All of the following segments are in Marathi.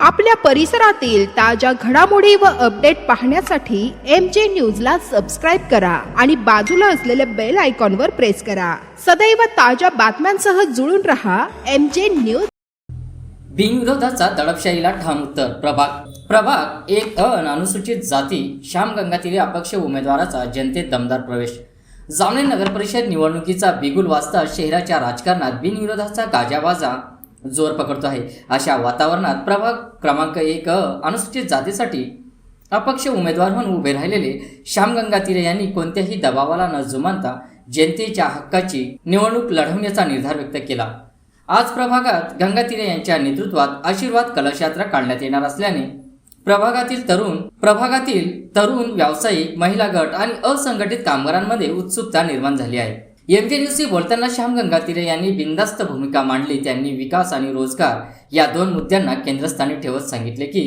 आपल्या परिसरातील ताज्या घडामोडी व अपडेट पाहण्यासाठी एम जे न्यूजला सबस्क्राईब करा आणि बाजूला असलेल्या बेल आयकॉनवर प्रेस करा. सदैव ताज्या बातम्यांसह जुळून रहा एम जे न्यूज बिनविरोधाचा दडपशाहीला ठाम उत्तर प्रभाग. प्रभाग एक अ अनुसूचित जाती श्याम गंगातीरे अपक्ष उमेदवाराचा जनतेत दमदार प्रवेश. जामणे नगर परिषद निवडणुकीचा बिगुल वाजता शहराच्या राजकारणात बिनविरोधाचा गाजावाजा जोर पकडतो आहे. अशा वातावरणात प्रभाग क्रमांक एक अ अनुसूचित जातीसाठी अपक्ष उमेदवार म्हणून उभे राहिलेले श्याम गंगातीरे यांनी कोणत्याही दबावाला न जुमानता जनतेच्या हक्काची निवडणूक लढवण्याचा निर्धार व्यक्त केला. आज प्रभागात गंगातीरे यांच्या नेतृत्वात आशीर्वाद कलश यात्रा काढण्यात येणार असल्याने प्रभागातील तरुण प्रभागातील तरुण व्यावसायिक महिला गट आणि असंघटित कामगारांमध्ये उत्सुकता निर्माण झाली आहे. एम न्यूजशी बोलताना श्याम गंगातीरे यांनी बिंदास्त भूमिका मांडली त्यांनी विकास आणि रोजगार या दोन मुद्द्यांना केंद्रस्थानी ठेवत सांगितले की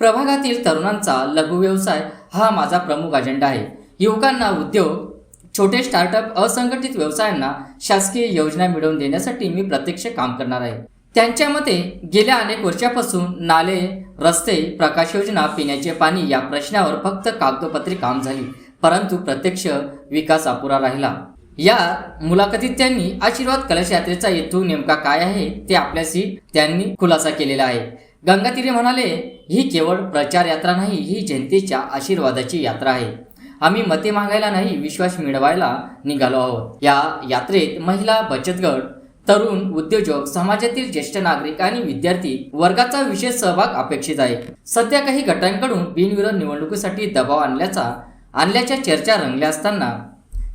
प्रभागातील तरुणांचा लघु व्यवसाय हा माझा प्रमुख अजेंडा आहे. युवकांना उद्योग छोटे स्टार्टअप असंघटित व्यवसायांना शासकीय योजना मिळवून देण्यासाठी मी प्रत्यक्ष काम करणार आहे. त्यांच्या मते गेल्या अनेक वर्षापासून नाले रस्ते प्रकाश योजना पिण्याचे पाणी या प्रश्नावर फक्त कागदोपत्री काम झाली परंतु प्रत्यक्ष विकास अपुरा राहिला. या मुलाखतीत त्यांनी आशीर्वाद कलश यात्रेचा हेतू नेमका काय आहे ते आपल्याशी त्यांनी खुलासा केलेला आहे. गंगातीरे म्हणाले ही केवळ प्रचार यात्रा नाही ही जनतेच्या आशीर्वादाची यात्रा आहे. आम्ही मते मागायला नाही विश्वास मिळवायला निघालो आहोत. या यात्रेत महिला बचत गट तरुण उद्योजक समाजातील ज्येष्ठ नागरिक आणि विद्यार्थी वर्गाचा विशेष सहभाग अपेक्षित आहे. सध्या काही गटांकडून बिनविरोध निवडणुकीसाठी दबाव आणल्याचा आणल्याच्या चर्चा रंगल्या असताना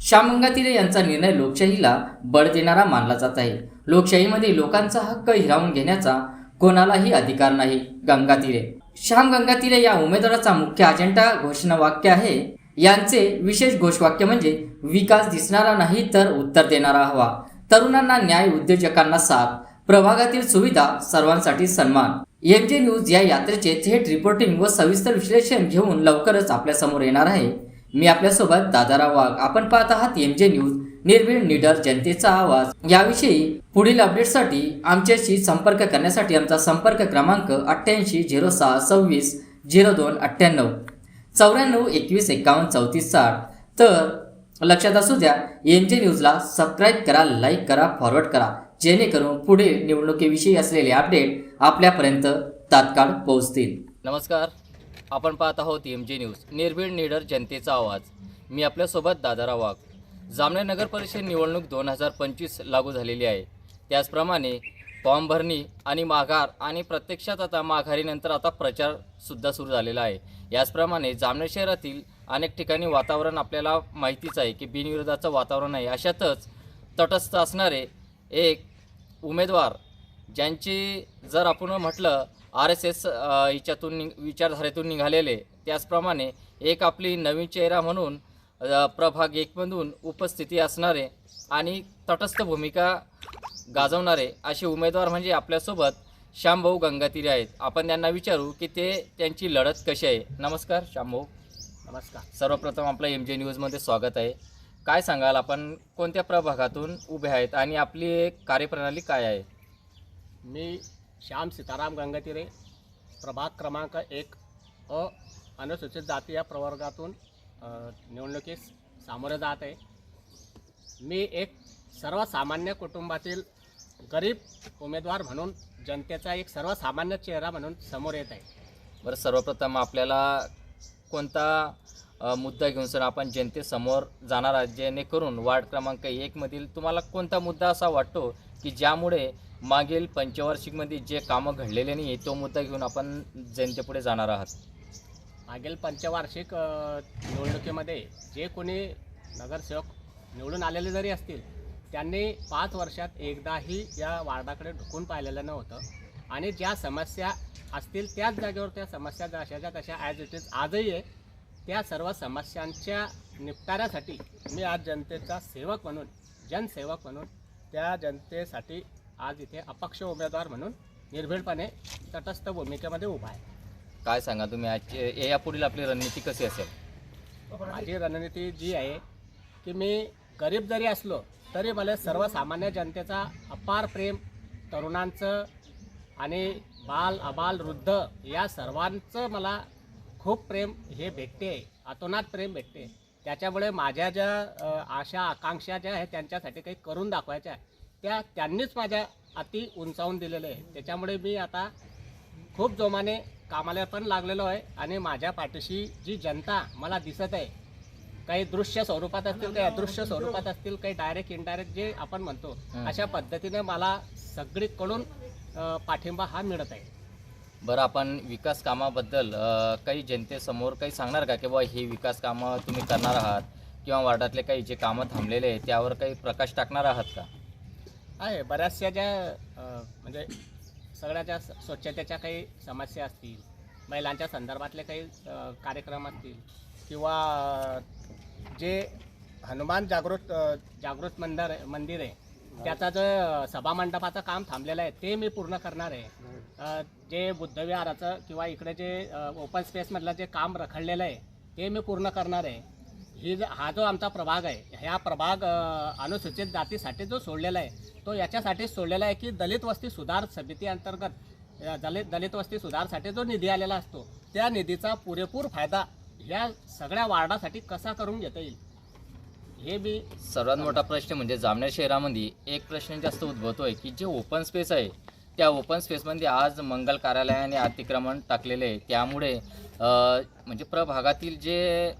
श्यामगंगातिरे यांचा निर्णय लोकशाहीला बळ देणारा मानला जात आहे. लोकशाहीमध्ये लोकांचा हक्क हिरावून घेण्याचा कोणालाही अधिकार नाही गंगातीरे. श्याम गंगातीरे या उमेदवाराचा मुख्य अजेंडा घोषणावाक्य आहे. यांचे विशेष घोषवाक्य म्हणजे विकास दिसणारा नाही तर उत्तर देणारा हवा. तरुणांना न्याय उद्योजकांना साथ प्रभागातील सुविधा सर्वांसाठी सन्मान. एम जे न्यूज या यात्रेचे थेट रिपोर्टिंग व सविस्तर विश्लेषण घेऊन लवकरच आपल्यासमोर येणार आहे. मी आपल्यासोबत दादाराव वाघ. आपण पाहत आहात एम जे न्यूज निर्भीड निडर जनतेचा आवाज. याविषयी पुढील अपडेटसाठी आमच्याशी संपर्क करण्यासाठी आमचा संपर्क क्रमांक अठ्ठ्याऐंशी झिरो सहा सव्वीस झिरो दोन अठ्ठ्याण्णव. चौऱ्याण्णव एकवीस एकावन्न चौतीस साठ. तर लक्षात असू द्या एम जे न्यूजला सबस्क्राईब करा लाईक करा फॉरवर्ड करा जेणेकरून पुढे निवडणुकीविषयी असलेले अपडेट आपल्यापर्यंत तात्काळ पोहोचतील. नमस्कार आपण पाहत आहोत एम जे न्यूज निर्भीड निडर जनतेचा आवाज. मी आपल्यासोबत दादाराव वाघ जामने नगर परिषद निवडणूक दोन हजार पंचवीस लागू झालेली आहे. त्याचप्रमाणे फॉर्म भरणी आणि माघार आणि प्रत्यक्षात आता माघारीनंतर आता प्रचारसुद्धा सुरू झालेला आहे. याचप्रमाणे जामनेर शहरातील अनेक ठिकाणी वातावरण आपल्याला माहितीच आहे की बिनविरोधाचं वातावरण आहे. अशातच तटस्थ असणारे एक उमेदवार ज्यांची जर आपण म्हटलं आर एस एस हिच्यातून नि विचारधारेतून निघालेले त्याचप्रमाणे एक आपली नवीन चेहरा म्हणून प्रभाग एकमधून उपस्थिती असणारे आणि तटस्थ भूमिका गाजवणारे असे उमेदवार म्हणजे आपल्यासोबत श्यामभाऊ गंगातीरे आहेत. आपण त्यांना विचारू की ते त्यांची लढत कशी आहे. नमस्कार श्यामभाऊ. नमस्कार. सर्वप्रथम आपलं एम जे न्यूजमध्ये स्वागत आहे. काय सांगाल आपण? कोणत्या प्रभागातून उभे आहेत आणि आपली कार्यप्रणाली काय आहे? मी श्याम सीताराम गंगातीरे प्रभाग क्रमांक एक अ अनुसूचित जाती या प्रवर्गातून निवडणुकीस सामोरे जात आहे. मी एक सर्वसामान्य कुटुंबातील गरीब उमेदवार म्हणून जनतेचा एक सर्वसामान्य चेहरा म्हणून समोर येत आहे. बरं सर्वप्रथम आपल्याला कोणता मुद्दा घेऊन सर आपण जनतेसमोर जाणार आहात जेणेकरून वार्ड क्रमांक एकमधील तुम्हाला कोणता मुद्दा असा वाटतो की ज्यामुळे मागील पंचवार्षिकमध्ये जे कामं घडलेले नाही तो मुद्दा घेऊन आपण जनतेपुढे जाणार आहात? मागील पंचवार्षिक निवडणुकीमध्ये जे कोणी नगरसेवक निवडून आलेले जरी असतील त्यांनी पाच वर्षात एकदाही या वार्डाकडे ढुकून पाहिलेलं नव्हतं. आणि ज्या समस्या असतील त्याच जागेवर त्या समस्या जशाच्या तशा ॲज इट इज आजही आहे त्या सर्व समस्यांच्या निपटाऱ्यासाठी मी आज जनतेचा सेवक म्हणून जनसेवक म्हणून त्या जनतेसाठी आज इथे अपक्ष उमेदवार म्हणून निर्भीडपणे तटस्थ भूमिकेमध्ये उभा आहे. काय सांगा तुम्ही? आजचे यापुढील आपली रणनीती कशी असेल? माझी रणनीती जी आहे की मी गरीब जरी असलो तरी मला सर्वसामान्य जनतेचा अपार प्रेम तरुणांचं आणि बाल अबाल वृद्ध या सर्वांचं मला खूप प्रेम हे भेटते अतोनात प्रेम भेटते त्याच्यामुळे माझ्या ज्या आशा आकांक्षा ज्या आहेत त्यांच्यासाठी काही करून दाखवायच्या आहे त्या त्यांनीच माझ्या अति उंचावून दिलेलं आहे त्याच्यामुळे मी आता खूप जोमाने कामाला पण लागलेलो आहे आणि माझ्या पाठीशी जी जनता मला दिसत आहे काही दृश्य स्वरूपात असतील काही अदृश्य स्वरूपात असतील काही डायरेक्ट इनडायरेक्ट जे आपण म्हणतो. अशा पद्धतीने मला सगळीकडून पाठिंबा हा मिळत आहे. बरं आपण विकास कामाबद्दल अ, काही जनतेसमोर काही सांगणार का की बुवा ही विकास कामं तुम्ही करणार आहात किंवा वार्डातले काही जे कामं थांबलेले आहेत त्यावर काही प्रकाश टाकणार आहात का? आहे बऱ्याचशा ज्या अ, म्हणजे सगळ्या ज्या स- स्वच्छतेच्या काही समस्या असतील महिलांच्या संदर्भातले काही अ, कार्यक्रम असतील किंवा अ, जे हनुमान जागृत अ, जागृत मंदिर मंदिर आहे त्याचा जो अ, सभामंडपाचं काम थांबलेलं आहे ते मी पूर्ण करणार आहे. जे बुद्धविहाराचं किंवा इकडे जे ओपन स्पेसमधलं जे काम रखडलेलं आहे ते मी पूर्ण करणार आहे. ही ज- हा जो आमचा प्रभाग आहे ह्या प्रभाग अनुसूचित जातीसाठी जो सोडलेला आहे तो याच्यासाठीच सोडलेला आहे की दलित वस्ती सुधार समिती अंतर्गत दलित दलित वस्ती सुधारसाठी जो निधी आलेला असतो त्या निधीचा पुरेपूर फायदा ह्या सगळ्या वार्डासाठी कसा करून घेता येईल? हे बी सर्वात मोठा प्रश्न म्हणजे जामनेर शहरामध्ये एक प्रश्न जास्त उद्भवतो आहे की जे ओपन स्पेस आहे त्या ओपन स्पेसमध्ये आज मंगल कार्यालयाने अतिक्रमण टाकलेले आहे. त्यामुळे म्हणजे प्रभागातील जे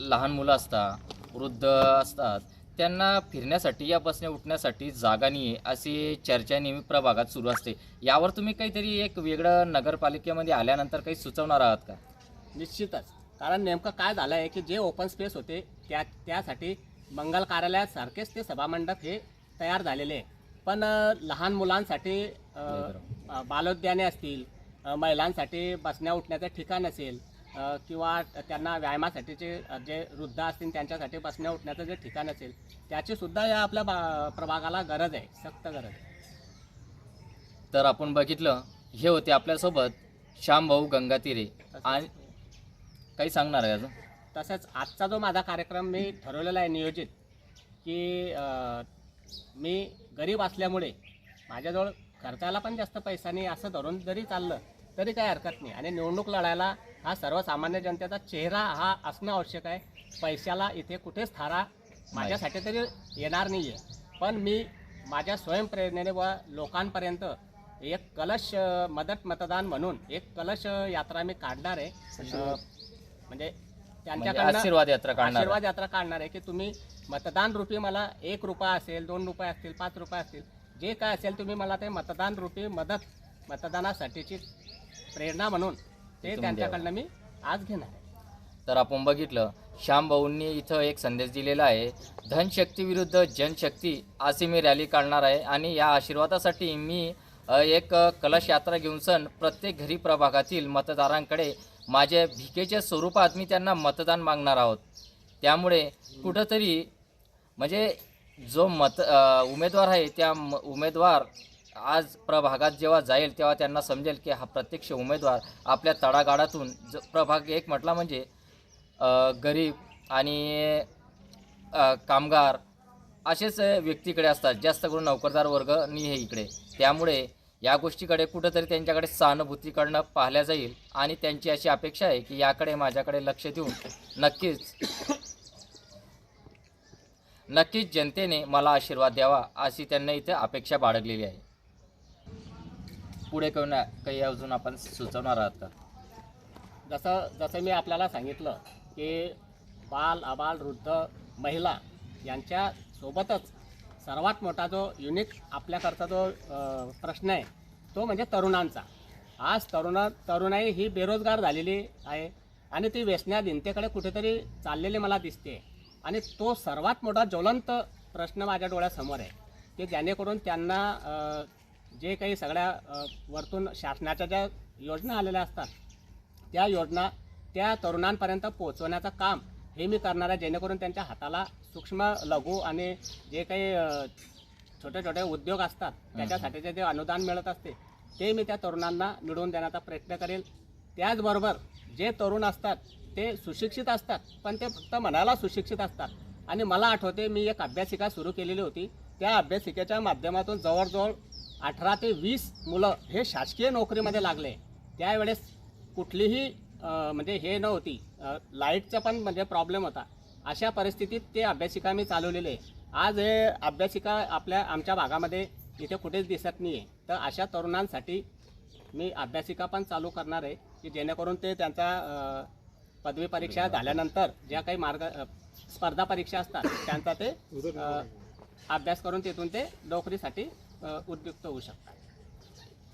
लहान मुलं असतात वृद्ध असतात त्यांना फिरण्यासाठी या बसने उठण्यासाठी जागा नाही आहे अशी चर्चा नेहमी प्रभागात सुरू असते. यावर तुम्ही काहीतरी एक वेगळं नगरपालिकेमध्ये आल्यानंतर काही सुचवणार आहात का? निश्चितच. कारण नेमकं काय झालं आहे की जे ओपन स्पेस होते त्या त्यासाठी मंगल कार्यालयासारखेच ते सभामंडप हे तयार झालेले आहे. पण लहान मुलांसाठी बालोद्याने असतील महिलांसाठी बसण्या उठण्याचं ठिकाण असेल किंवा त्यांना व्यायामासाठीचे जे वृद्ध असतील त्यांच्यासाठी बसण्या उठण्याचं जे ठिकाण असेल त्याची सुद्धा या आपल्या बा प्रभागाला गरज आहे सक्त गरज आहे. तर आपण बघितलं हे होते आपल्यासोबत श्यामभाऊ गंगातीरे आणि काही सांगणार आहे याचं तसंच आजचा जो माझा कार्यक्रम मी ठरवलेला आहे नियोजित की अ, मी गरीब असल्यामुळे माझ्याजवळ खर्चाला पण जास्त पैसा नाही असं धरून जरी चाललं तरी काही हरकत नाही. आणि निवडणूक लढायला हा सर्वसामान्य जनतेचा चेहरा हा असणं आवश्यक आहे. पैशाला इथे कुठेच थारा माझ्यासाठी तरी येणार नाही आहे पण मी माझ्या स्वयंप्रेरणेने व लोकांपर्यंत एक कलश अ, मदत मतदान म्हणून एक कलश अ, यात्रा मी काढणार आहे. अ, म्हणजे म्हणजे त्यांच्याकडनं आशीर्वाद यात्रा काढणार. आशीर्वाद यात्रा काढणार आहे की तुम्ही मतदान रूपी मला एक रुपया असेल दोन रुपये असतील पाच रुपये असतील जे काय असेल तुम्ही मला ते मतदान रूपी मदत मतदानासाठीची प्रेरणा म्हणून ते त्यांच्याकडनं मी आज घेणार आहे. तर आपण बघितलं श्यामभाऊंनी इथं एक संदेश दिलेला आहे धनशक्ती विरुद्ध जनशक्ती अशी मी रॅली काढणार आहे आणि या आशीर्वादासाठी मी एक कलश यात्रा घेऊन सण प्रत्येक घरी प्रभागातील मतदारांकडे माझ्या भिकेच्या स्वरूपात मी त्यांना मतदान मागणार आहोत. त्यामुळे कुठंतरी म्हणजे जो मत उमेदवार आहे त्या म- उमेदवार आज प्रभागात जेव्हा जाईल तेव्हा त्यांना समजेल की हा प्रत्यक्ष उमेदवार आपल्या तळागाळातून ज प्रभाग एक म्हटला म्हणजे गरीब आणि कामगार असेच व्यक्तीकडे असतात. जास्त करून नोकरदार वर्ग हे आहे इकडे. त्यामुळे या गोष्टीकडे कुठंतरी त्यांच्याकडे सहानुभूतीकडनं पाहिल्या जाईल आणि त्यांची अशी अपेक्षा आहे की याकडे माझ्याकडे लक्ष देऊन नक्कीच नक्कीच जनतेने मला आशीर्वाद द्यावा अशी त्यांना इथे अपेक्षा बाळगलेली आहे. पुढे काही काही अजून आपण सुचवणार आहात का? जसं जसं मी आपल्याला सांगितलं की बाल अबाल वृद्ध महिला यांच्यासोबतच सर्वात मोठा जो युनिक आपल्याकडचा जो प्रश्न आहे तो म्हणजे तरुणांचा. आज तरुणा तरुणाई ही बेरोजगार झालेली आहे आणि ती व्यसनाधीनतेकडे कुठेतरी चाललेली मला दिसते. आणि तो सर्वात मोठा ज्वलंत प्रश्न माझ्या डोळ्यासमोर आहे की जेणेकरून त्यांना जे काही सगळ्या वरतून शासनाच्या ज्या योजना आलेल्या असतात त्या योजना त्या तरुणांपर्यंत पोहोचवण्याचं काम हे मी करणार आहे जेणेकरून त्यांच्या हाताला सूक्ष्म लघु आणि जे काही छोटे छोटे उद्योग असतात त्याच्यासाठीचे जे अनुदान मिळत असते ते मी त्या तरुणांना मिळवून देण्याचा प्रयत्न करेल. त्याचबरोबर जे तरुण असतात ते सुशिक्षित असतात पण ते फक्त मनाला सुशिक्षित असतात. आणि मला आठवते मी एक अभ्यासिका सुरू केलेली होती. त्या अभ्यासिकेच्या माध्यमातून जवळजवळ अठरा ते वीस मुलं हे शासकीय नोकरीमध्ये लागले. त्यावेळेस कुठलीही म्हणजे हे नव्हती. लाईटचा पण म्हणजे प्रॉब्लेम होता. अशा परिस्थितीत ते अभ्यासिका मी चालवलेले आहे. आज हे अभ्यासिका आपल्या आमच्या भागामध्ये इथे कुठेच दिसत नाही आहे तर अशा तरुणांसाठी मी अभ्यासिका पण चालू करणार आहे की जेणेकरून ते त्यांचा पदवी परीक्षा झाल्यानंतर ज्या काही मार्ग स्पर्धा परीक्षा असतात त्यांचा ते अभ्यास करून तिथून ते नोकरीसाठी उद्युक्त होऊ शकतात.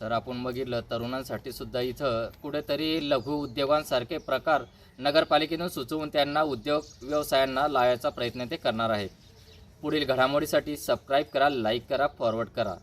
तर आपण बघितलं तरुणांसाठी सुद्धा इथं कुठेतरी लघु उद्योगांसारखे प्रकार नगरपालिकेनं सुचवून त्यांना उद्योग व्यवसायांना लावायचा प्रयत्न ते करणार आहेत. पुढील घडामोडीसाठी सबस्क्राईब करा लाईक करा फॉरवर्ड करा.